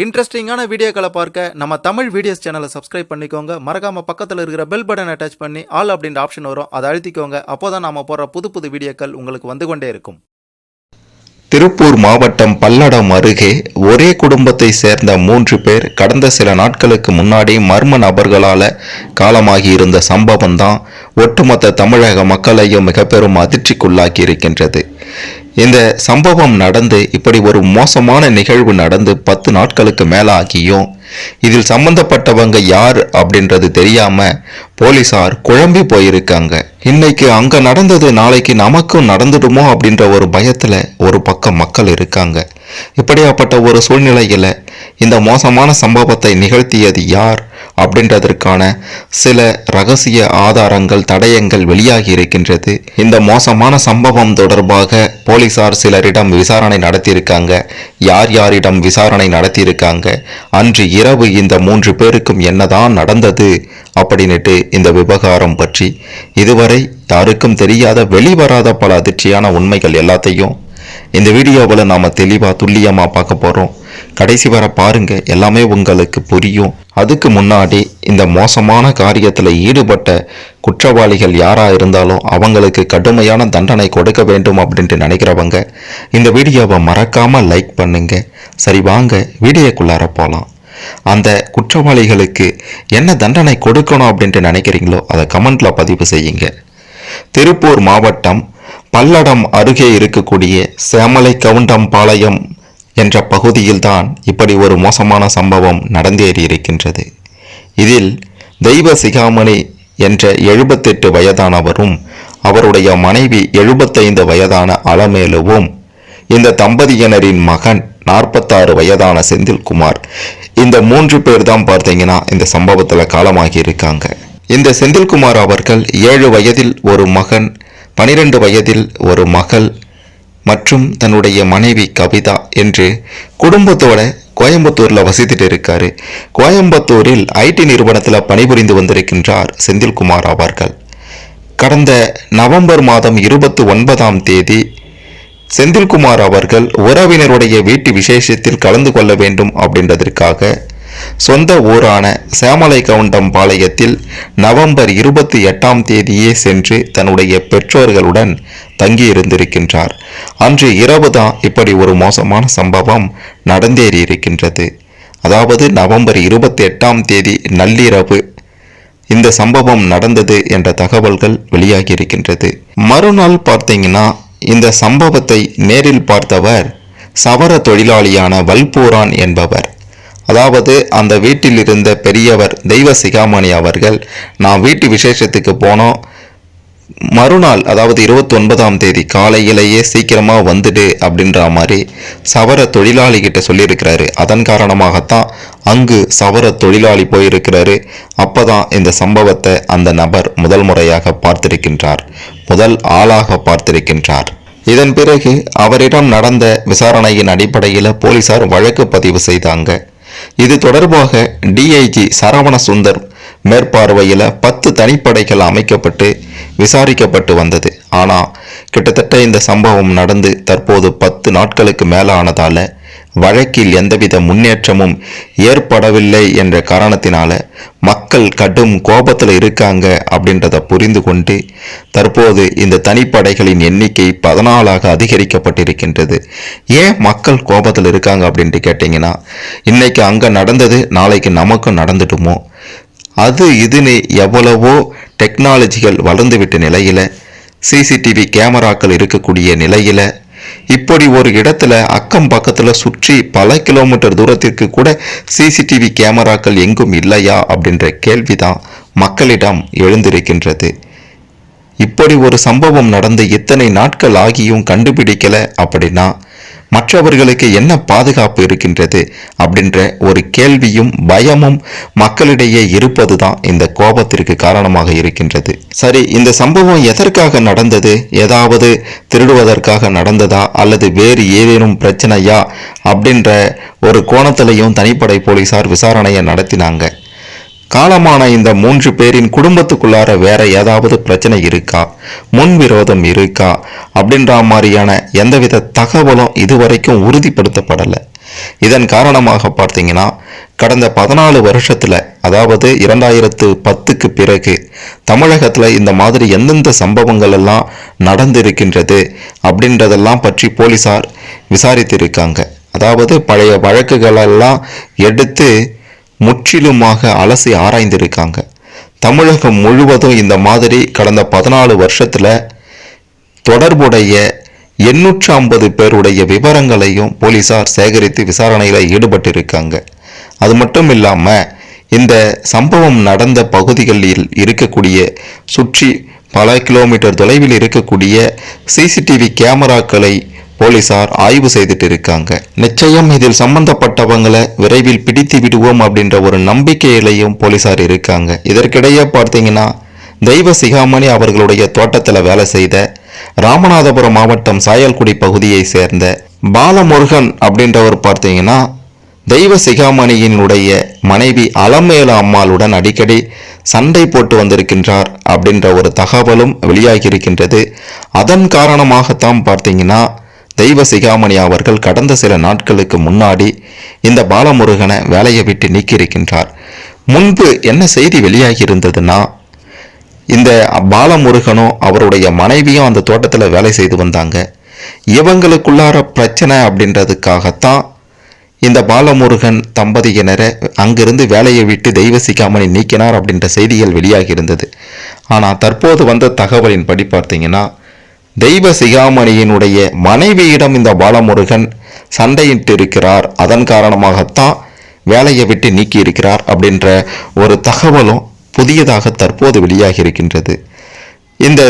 இன்ட்ரெஸ்டிங்கான வீடியோக்களை பார்க்க நம்ம தமிழ் வீடியோஸ் சேனலை சப்ஸ்கிரைப் பண்ணிக்கோங்க. மறக்காம பக்கத்தில் இருக்கிற பெல் பட்டன் அட்டாச் பண்ணி ஆல் அப்படின்ற ஆப்ஷன் வரும். அதை அழுத்திக்கோங்க. அப்போதான் நாம போற புது புது வீடியோக்கள் உங்களுக்கு வந்து கொண்டே இருக்கும். திருப்பூர் மாவட்டம் பல்லடம் அருகே ஒரே குடும்பத்தை சேர்ந்த மூன்று பேர் கடந்த சில நாட்களுக்கு முன்னாடி மர்ம நபர்களால் காலமாகி இருந்த சம்பவம் தான் ஒட்டுமொத்த தமிழக மக்களையும் மிக பெரும் அதிர்ச்சிக்குள்ளாக்கி இருக்கின்றது இந்த சம்பவம் நடந்து இப்படி ஒரு மோசமான நிகழ்வு நடந்து பத்து நாட்களுக்கு மேலாகியும். இதில் சம்பந்தப்பட்டவங்க யார் அப்படின்றது தெரியாம போலீசார் குழம்பி போயிருக்காங்க. இன்னைக்கு அங்க நடந்தது நாளைக்கு நமக்கும் நடந்துடுமோ அப்படின்ற ஒரு பயத்துல ஒரு பக்கம் மக்கள் இருக்காங்க. இப்படியாப்பட்ட ஒரு சூழ்நிலையில இந்த மோசமான சம்பவத்தை நிகழ்த்தியது யார் அப்படின்றதற்கான சில ரகசிய ஆதாரங்கள் தடயங்கள் வெளியாகி இருக்கின்றது. இந்த மோசமான சம்பவம் தொடர்பாக போலீசார் சிலரிடம் விசாரணை நடத்தியிருக்காங்க. யார் யாரிடம் விசாரணை நடத்தியிருக்காங்க? அன்று இரவு இந்த மூன்று பேருக்கும் என்னதான் நடந்தது அப்படின்னுட்டு இந்த விவகாரம் பற்றி. இதுவரை யாருக்கும் தெரியாத வெளிவராத பல அதிர்ச்சியான உண்மைகள் எல்லாத்தையும் இந்த வீடியோவில் நாம் தெளிவாக துல்லியமாக பார்க்க போகிறோம் கடைசி வர பாருங்க எல்லாமே உங்களுக்கு புரியும். அதுக்கு முன்னாடி இந்த மோசமான காரியத்தில் ஈடுபட்ட குற்றவாளிகள் யாராக இருந்தாலும் அவங்களுக்கு கடுமையான தண்டனை கொடுக்க வேண்டும் அப்படின்ட்டு நினைக்கிறவங்க இந்த வீடியோவை மறக்காமல் லைக் பண்ணுங்க. சரி வாங்க வீடியோக்குள்ளார போகலாம் அந்த குற்றவாளிகளுக்கு என்ன தண்டனை கொடுக்கணும் அப்படின்ட்டு நினைக்கிறீங்களோ அதை கமெண்ட்ல பதிவு செய்யுங்க. திருப்பூர் மாவட்டம் பல்லடம் அருகே இருக்கக்கூடிய சேமலை கவுண்டம்பாளையம் என்ற பகுதியில்தான் இப்படி ஒரு மோசமான சம்பவம் நடந்தேறி இருக்கின்றது இதில் தெய்வ சிகாமணி என்ற எழுபத்தெட்டு வயதானவரும் அவருடைய மனைவி எழுபத்தைந்து வயதான அலமேலுவும் இந்த தம்பதியினரின் மகன் நாற்பத்தாறு வயதான செந்தில்குமார் இந்த மூன்று பேர் தான் பார்த்தீங்கன்னா இந்த சம்பவத்தில் காலமாகி இருக்காங்க இந்த செந்தில்குமார் அவர்கள் ஏழு வயதில் ஒரு மகன் பனிரெண்டு வயதில் ஒரு மகள் மற்றும் தன்னுடைய மனைவி கவிதா என்று குடும்பத்தோட கோயம்புத்தூரில் வசித்துட்டு இருக்காரு. கோயம்புத்தூரில் ஐடி நிறுவனத்தில் பணிபுரிந்து வந்திருக்கின்றார் செந்தில்குமார் அவர்கள். கடந்த நவம்பர் மாதம் இருபத்தி ஒன்பதாம் தேதி செந்தில்குமார் அவர்கள் உறவினருடைய வீட்டு விசேஷத்தில் கலந்து கொள்ள வேண்டும் அப்படின்றதற்காக சொந்த ஊரான சேமலை கவுண்டம் பாளையத்தில் நவம்பர் இருபத்தி எட்டாம் தேதியே சென்று தன்னுடைய பெற்றோர்களுடன் தங்கியிருந்திருக்கின்றார். அன்று இரவு தான் இப்படி ஒரு மோசமான சம்பவம் நடந்தேறி இருக்கின்றது. அதாவது நவம்பர் இருபத்தி எட்டாம் தேதி நள்ளிரவு இந்த சம்பவம் நடந்தது என்ற தகவல்கள் வெளியாகி இருக்கின்றது. மறுநாள் பார்த்தீங்கன்னா இந்த சம்பவத்தை நேரில் பார்த்தவர் சவர தொழிலாளியான வல்பூரான் என்பவர். அதாவது அந்த வீட்டில் இருந்த பெரியவர் தெய்வ சிகாமணி அவர்கள் நான் வீட்டு விசேஷத்துக்கு போனோம். மறுநாள் அதாவது இருபத்தி ஒன்பதாம் தேதி காலையிலேயே சீக்கிரமாக வந்துடு அப்படின்ற மாதிரி சவர தொழிலாளிகிட்ட சொல்லியிருக்கிறாரு. அதன் காரணமாகத்தான் அங்கு சவர தொழிலாளி போயிருக்கிறாரு. அப்பதான் இந்த சம்பவத்தை அந்த நபர் முதல் முறையாக பார்த்திருக்கின்றார். முதல் ஆளாக பார்த்திருக்கின்றார். இதன் பிறகு அவரிடம் நடந்த விசாரணையின் அடிப்படையில் போலீசார் வழக்கு பதிவு செய்தாங்க. இது தொடர்பாக டிஐஜி சரவண சுந்தர் மேற்பார்வையில் பத்து தனிப்படைகள் அமைக்கப்பட்டு விசாரிக்கப்பட்டு வந்தது. ஆனால் கிட்டத்தட்ட இந்த சம்பவம் நடந்து தற்போது பத்து நாட்களுக்கு மேலானதால வழக்கில் எந்தவித முன்னேற்றமும் ஏற்படவில்லை என்ற காரணத்தினால மக்கள் கடும் கோபத்தில் இருக்காங்க அப்படின்றத புரிந்து கொண்டு தற்போது இந்த தனிப்படைகளின் எண்ணிக்கை பதினாலாக அதிகரிக்கப்பட்டிருக்கின்றது. ஏன் மக்கள் கோபத்தில் இருக்காங்க அப்படின்ட்டு கேட்டிங்கன்னா இன்னைக்கு அங்கே நடந்தது நாளைக்கு நமக்கும் நடந்துட்டுமோ? அது இதுன்னு எவ்வளவோ டெக்னாலஜிகள் வளர்ந்துவிட்ட நிலையில் சிசிடிவி கேமராக்கள் இருக்கக்கூடிய நிலையில் இப்படி ஒரு இடத்துல அக்கம் பக்கத்தில் சுற்றி பல கிலோமீட்டர் தூரத்திற்கு கூட சிசிடிவி கேமராக்கள் எங்கும் இல்லையா அப்படின்ற கேள்விதான் மக்களிடம் எழுந்திருக்கின்றது. இப்படி ஒரு சம்பவம் நடந்து இத்தனை நாட்கள் ஆகியும் கண்டுபிடிக்கல அப்படின்னா மற்றவர்களுக்கு என்ன பாதுகாப்பு இருக்கின்றது அப்படின்ற ஒரு கேள்வியும் பயமும் மக்களிடையே இருப்பதுதான் இந்த கோபத்திற்கு காரணமாக இருக்கின்றது. சரி இந்த சம்பவம் எதற்காக நடந்தது? ஏதாவது திருடுவதற்காக நடந்ததா? அல்லது வேறு ஏதேனும் பிரச்சனையா? அப்படின்ற ஒரு கோணத்திலையும் தனிப்படை போலீசார் விசாரணையை நடத்தினாங்க. காலமான இந்த மூன்று பேரின் குடும்பத்துக்குள்ளார வேற ஏதாவது பிரச்சனை இருக்கா? முன் விரோதம் இருக்கா? அப்படின்ற மாதிரியான எந்தவித தகவலும் இதுவரைக்கும் உறுதிப்படுத்தப்படலை. இதன் காரணமாக பார்த்தீங்கன்னா கடந்த பதினாலு வருஷத்தில் அதாவது இரண்டாயிரத்து பத்துக்கு பிறகு தமிழகத்தில் இந்த மாதிரி எந்தெந்த சம்பவங்கள் எல்லாம் நடந்திருக்கின்றது அப்படின்றதெல்லாம் பற்றி போலீசார் விசாரித்திருக்காங்க. அதாவது பழைய வழக்குகளெல்லாம் எடுத்து முற்றிலுமாக அலசி ஆராய்ந்திருக்காங்க. தமிழகம் முழுவதும் இந்த மாதிரி கடந்த பதினாலு வருஷத்தில் தொடர்புடைய எண்ணூற்று ஐம்பது பேருடைய விவரங்களையும் போலீசார் சேகரித்து விசாரணையில் ஈடுபட்டிருக்காங்க. அது மட்டும் இல்லாமல் இந்த சம்பவம் நடந்த பகுதிகளில் இருக்கக்கூடிய சுற்றி பல கிலோமீட்டர் தொலைவில் இருக்கக்கூடிய சிசிடிவி கேமராக்களை போலீசார் ஆய்வு செய்துட்டு இருக்காங்க நிச்சயம் இதில் சம்பந்தப்பட்டவங்களை விரைவில் பிடித்து விடுவோம் அப்படின்ற ஒரு நம்பிக்கையிலையும் போலீசார் இருக்காங்க. இதற்கிடையே பார்த்தீங்கன்னா தெய்வ சிகாமணி அவர்களுடைய தோட்டத்தில் வேலை செய்த ராமநாதபுரம் மாவட்டம் சாயல்குடி பகுதியை சேர்ந்த பாலமுருகன் அப்படின்றவர் பார்த்தீங்கன்னா தெய்வ சிகாமணியினுடைய மனைவி அலமேல அம்மாளுடன் அடிக்கடி சண்டை போட்டு வந்திருக்கின்றார் அப்படின்ற ஒரு தகவலும் வெளியாகியிருக்கின்றது. அதன் காரணமாகத்தான் பார்த்தீங்கன்னா தெய்வ சிகாமணி அவர்கள் கடந்த சில நாட்களுக்கு முன்னாடி இந்த பாலமுருகனை வேலையை விட்டு நீக்கியிருக்கின்றார். முன்பு என்ன செய்தி வெளியாகி இருந்ததுன்னா இந்த பாலமுருகனும் அவருடைய மனைவியும் அந்த தோட்டத்தில் வேலை செய்து வந்தாங்க. இவங்களுக்குள்ளார பிரச்சனை அப்படின்றதுக்காகத்தான் இந்த பாலமுருகன் தம்பதியினரை அங்கிருந்து வேலையை விட்டு தெய்வ சிகாமணி நீக்கினார் அப்படின்ற செய்திகள் வெளியாகி இருந்தது ஆனால் தற்போது வந்த தகவலின் படி பார்த்தீங்கன்னா தெய்வ சிகாமணியினுடைய மனைவியிடம் இந்த பாலமுருகன் சண்டையிட்டு இருக்கிறார் அதன் காரணமாகத்தான் வேலையை விட்டு நீக்கி இருக்கிறார் அப்படின்ற ஒரு தகவலும் புதியதாக தற்போது வெளியாகி இருக்கின்றது இந்த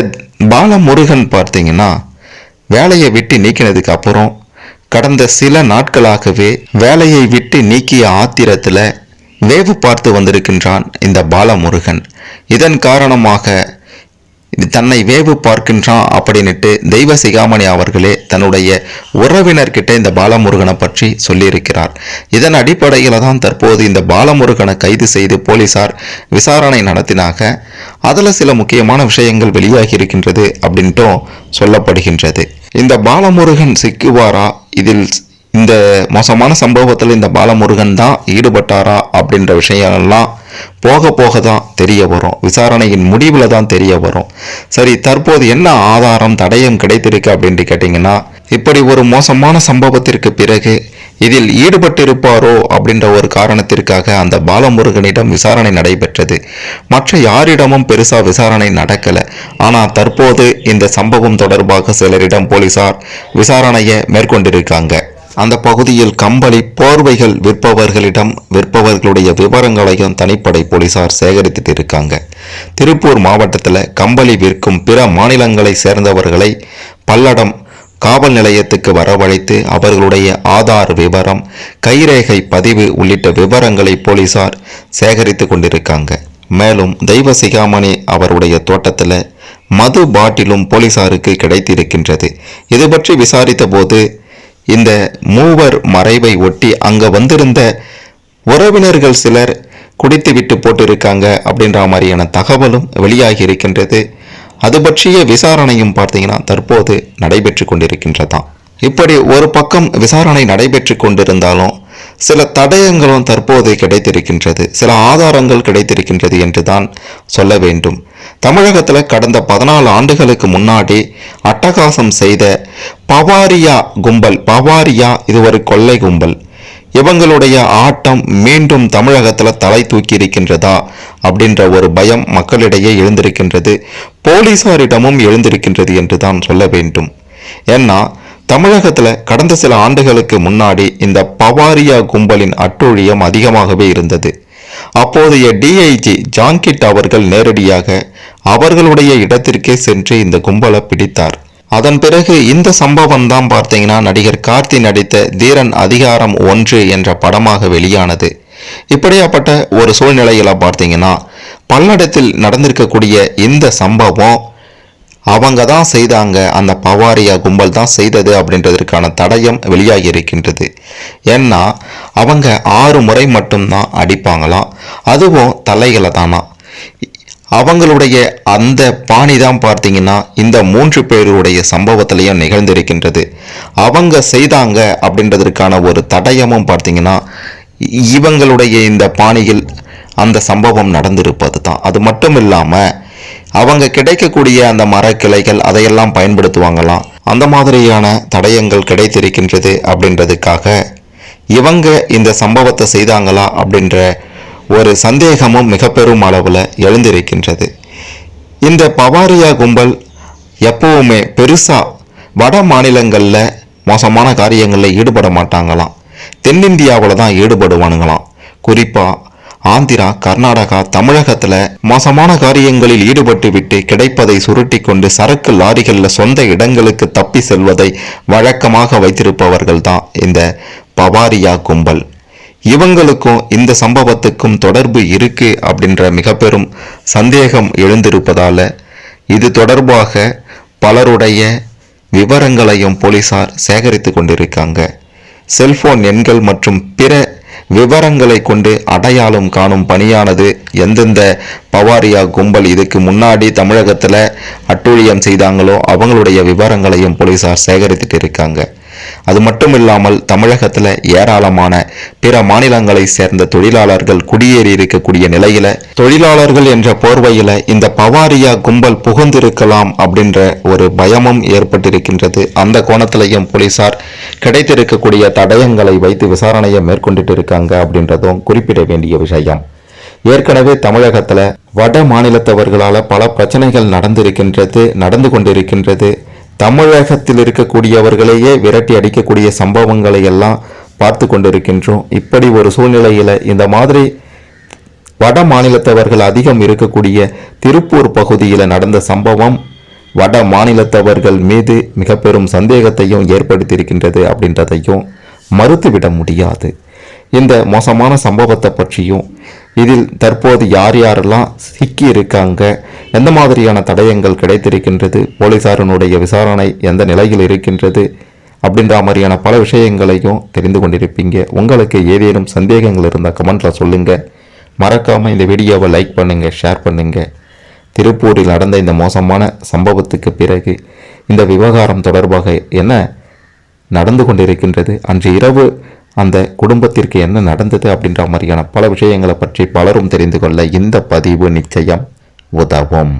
பாலமுருகன் பார்த்தீங்கன்னா வேலையை விட்டு நீக்கினதுக்கு அப்புறம் கடந்த சில நாட்களாகவே வேலையை விட்டு நீக்கிய ஆத்திரத்தில் வேவு பார்த்து வந்திருக்கின்றான் இந்த பாலமுருகன். இதன் காரணமாக தன்னை வேவு பார்க்கின்றான் அப்படின்னுட்டு தெய்வ சிகாமணி அவர்களே தன்னுடைய உறவினர்கிட்ட இந்த பாலமுருகனை பற்றி சொல்லியிருக்கிறார். இதன் அடிப்படையில் தான் தற்போது இந்த பாலமுருகனை கைது செய்து போலீசார் விசாரணை நடத்தினாக அதில் சில முக்கியமான விஷயங்கள் வெளியாகி இருக்கின்றது அப்படின்ட்டும் சொல்லப்படுகின்றது. இந்த பாலமுருகன் சிக்குவாரா? இதில் இந்த மோசமான சம்பவத்தில் இந்த பாலமுருகன் தான் ஈடுபட்டாரா அப்படின்ற விஷயம்லாம் போக போக தான் தெரிய வரும். விசாரணையின் முடிவில் தான் தெரிய வரும். சரி தற்போது என்ன ஆதாரம் தடயம் கிடைத்திருக்கு அப்படின்ட்டு கேட்டிங்கன்னா இப்படி ஒரு மோசமான சம்பவத்திற்கு பிறகு இதில் ஈடுபட்டிருப்பாரோ அப்படின்ற ஒரு காரணத்திற்காக அந்த பாலமுருகனிடம் விசாரணை நடைபெற்றது. மற்ற யாரிடமும் பெருசா விசாரணை நடக்கல. ஆனால் தற்போது இந்த சம்பவம் தொடர்பாக சிலரிடம் போலீசார் விசாரணையை மேற்கொண்டிருக்காங்க. அந்த பகுதியில் கம்பளி போர்வைகள் விற்பவர்களிடம் விற்பவர்களுடைய விவரங்களையும் தனிப்படை போலீசார் சேகரித்துட்டு இருக்காங்க திருப்பூர் மாவட்டத்தில் கம்பளி விற்கும் பிற மாநிலங்களை சேர்ந்தவர்களை பல்லடம் காவல் நிலையத்துக்கு வரவழைத்து அவர்களுடைய ஆதார் விவரம் கைரேகை பதிவு உள்ளிட்ட விவரங்களை போலீசார் சேகரித்து கொண்டிருக்காங்க. மேலும் தெய்வ சிகாமணி அவருடைய தோட்டத்தில் மது பாட்டிலும் போலீசாருக்கு கிடைத்திருக்கின்றது. இது பற்றி விசாரித்த போது இந்த மூவர் மறைவை ஒட்டி அங்க வந்திருந்த உறவினர்கள் சிலர் குடித்து விட்டு போட்டிருக்காங்க அப்படின்ற மாதிரியான தகவலும் வெளியாகி இருக்கின்றது. அது பற்றிய விசாரணையும் பார்த்தீங்கன்னா தற்போது நடைபெற்று கொண்டிருக்கின்றதாம். இப்படி ஒரு பக்கம் விசாரணை நடைபெற்று கொண்டிருந்தாலும் சில தடயங்களும் தற்போது கிடைத்திருக்கின்றது. சில ஆதாரங்கள் கிடைத்திருக்கின்றது என்று தான் சொல்ல வேண்டும். தமிழகத்தில் கடந்த பதினாலு ஆண்டுகளுக்கு முன்னாடி அட்டகாசம் செய்த பவாரியா கும்பல் பவாரியா இது ஒரு கொள்ளை கும்பல். இவங்களுடைய ஆட்டம் மீண்டும் தமிழகத்தில் தலை தூக்கி இருக்கின்றதா அப்படின்ற ஒரு பயம் மக்களிடையே எழுந்திருக்கின்றது. போலீசாரிடமும் எழுந்திருக்கின்றது என்று தான் சொல்ல வேண்டும். ஏன்னா தமிழகத்தில் கடந்த சில ஆண்டுகளுக்கு முன்னாடி இந்த பவாரியா கும்பலின் அட்டூழியம் அதிகமாகவே இருந்தது. அப்போதைய டிஐஜி ஜான்கிட் அவர்கள் நேரடியாக அவர்களுடைய இடத்திற்கே சென்று இந்த கும்பலை பிடித்தார். அதன் பிறகு இந்த சம்பவம் தான் பார்த்தீங்கன்னா நடிகர் கார்த்தி நடித்த தீரன் அதிகாரம் ஒன்று என்ற படமாக வெளியானது. இப்படியாப்பட்ட ஒரு சூழ்நிலையில பார்த்தீங்கன்னா பல்லடத்தில் நடந்திருக்கக்கூடிய இந்த சம்பவம் அவங்க தான் செய்தாங்க அந்த பவாரியா கும்பல் தான் செய்தது அப்படின்றதற்கான தடயம் வெளியாகி இருக்கின்றது. ஏன்னா அவங்க ஆறு முறை மட்டும்தான் அடிப்பாங்களாம். அதுவும் தலைகளை தானா அவங்களுடைய அந்த பாணி தான் பார்த்தீங்கன்னா இந்த மூன்று பேருடைய சம்பவத்திலையும் நிகழ்ந்திருக்கின்றது. அவங்க செய்தாங்க அப்படின்றதற்கான ஒரு தடயமும் பார்த்தீங்கன்னா இவங்களுடைய இந்த பாணியில் அந்த சம்பவம் நடந்திருப்பது தான் அது மட்டும் இல்லாமல் அவங்க கிடைக்கக்கூடிய அந்த மரக்கிளைகள் அதையெல்லாம் பயன்படுத்துவாங்களாம் அந்த மாதிரியான தடயங்கள் கிடைத்திருக்கின்றது அப்படின்றதுக்காக இவங்க இந்த சம்பவத்தை செய்தாங்களா அப்படின்ற ஒரு சந்தேகமும் மிக பெரும் அளவில் எழுந்திருக்கின்றது. இந்த பவாரியா கும்பல் எப்பவுமே பெருசாக வட மாநிலங்களில் மோசமான காரியங்களில் ஈடுபட மாட்டாங்களாம். தென்னிந்தியாவில் தான் ஈடுபடுவானுங்களாம். குறிப்பாக ஆந்திரா கர்நாடகா தமிழகத்தில் மோசமான காரியங்களில் ஈடுபட்டு விட்டு கிடைப்பதை சுருட்டி கொண்டு சரக்கு லாரிகளில் சொந்த இடங்களுக்கு தப்பி செல்வதை வழக்கமாக வைத்திருப்பவர்கள் தான் இந்த பவாரியா கும்பல். இவங்களுக்கும் இந்த சம்பவத்துக்கும் தொடர்பு இருக்கு அப்படின்ற மிக பெரும் சந்தேகம் எழுந்திருப்பதால இது தொடர்பாக பலருடைய விவரங்களையும் போலீசார் சேகரித்து கொண்டிருக்காங்க. செல்போன் எண்கள் மற்றும் பிற விவரங்களை கொண்டு அடையாளம் காணும் பணியானது எந்தெந்த பவாரியா கும்பல் இதுக்கு முன்னாடி தமிழகத்தில் அட்டூழியம் செய்தாங்களோ அவங்களுடைய விவரங்களையும் போலீசார் சேகரித்துட்டு இருக்காங்க. அது மட்டும் இல்லாமல் தமிழகத்தில் ஏராளமான பிற மாநிலங்களை சேர்ந்த தொழிலாளர்கள் குடியேறி இருக்கக்கூடிய நிலையில தொழிலாளர்கள் என்ற போர்வையில இந்த பவாரியா கும்பல் புகுந்திருக்கலாம் அப்படின்ற ஒரு பயமும் ஏற்பட்டிருக்கின்றது. அந்த கோணத்திலையும் போலீசார் கிடைத்திருக்கக்கூடிய தடயங்களை வைத்து விசாரணையை மேற்கொண்டுட்டு இருக்காங்க அப்படின்றதும் குறிப்பிட வேண்டிய விஷயம். ஏற்கனவே தமிழகத்தில் வட மாநிலத்தவர்களால் பல பிரச்சனைகள் நடந்திருக்கின்றது நடந்து கொண்டிருக்கின்றது. தமிழகத்தில் இருக்கக்கூடியவர்களையே விரட்டி அடிக்கக்கூடிய சம்பவங்களை எல்லாம் பார்த்து கொண்டிருக்கின்றோம். இப்படி ஒரு சூழ்நிலையில் இந்த மாதிரி வட மாநிலத்தவர்கள் அதிகம் இருக்கக்கூடிய திருப்பூர் பகுதியில் நடந்த சம்பவம் வட மாநிலத்தவர்கள் மீது மிக பெரும் சந்தேகத்தையும் ஏற்படுத்தியிருக்கின்றது அப்படின்றதையும் மறுத்துவிட முடியாது. இந்த மோசமான சம்பவத்தை பற்றியும் இதில் தற்போது யார் யாரெல்லாம் சிக்கி இருக்காங்க எந்த மாதிரியான தடயங்கள் கிடைத்திருக்கின்றது போலீசாரினுடைய விசாரணை எந்த நிலையில் இருக்கின்றது அப்படின்ற மாதிரியான பல விஷயங்களையும் தெரிந்து கொண்டிருப்பீங்க. உங்களுக்கு ஏதேனும் சந்தேகங்கள் இருந்தால் கமெண்ட்டில் சொல்லுங்கள் மறக்காமல் இந்த வீடியோவை லைக் பண்ணுங்கள் ஷேர் பண்ணுங்கள் திருப்பூரில் நடந்த இந்த மோசமான சம்பவத்துக்கு பிறகு இந்த விவகாரம் தொடர்பாக என்ன நடந்து கொண்டிருக்கின்றது? அன்று இரவு அந்த குடும்பத்திற்கு என்ன நடந்தது அப்படின்ற மாதிரியான பல விஷயங்களை பற்றி பலரும் தெரிந்து கொள்ள இந்த பதிவு நிச்சயம் உதவும்.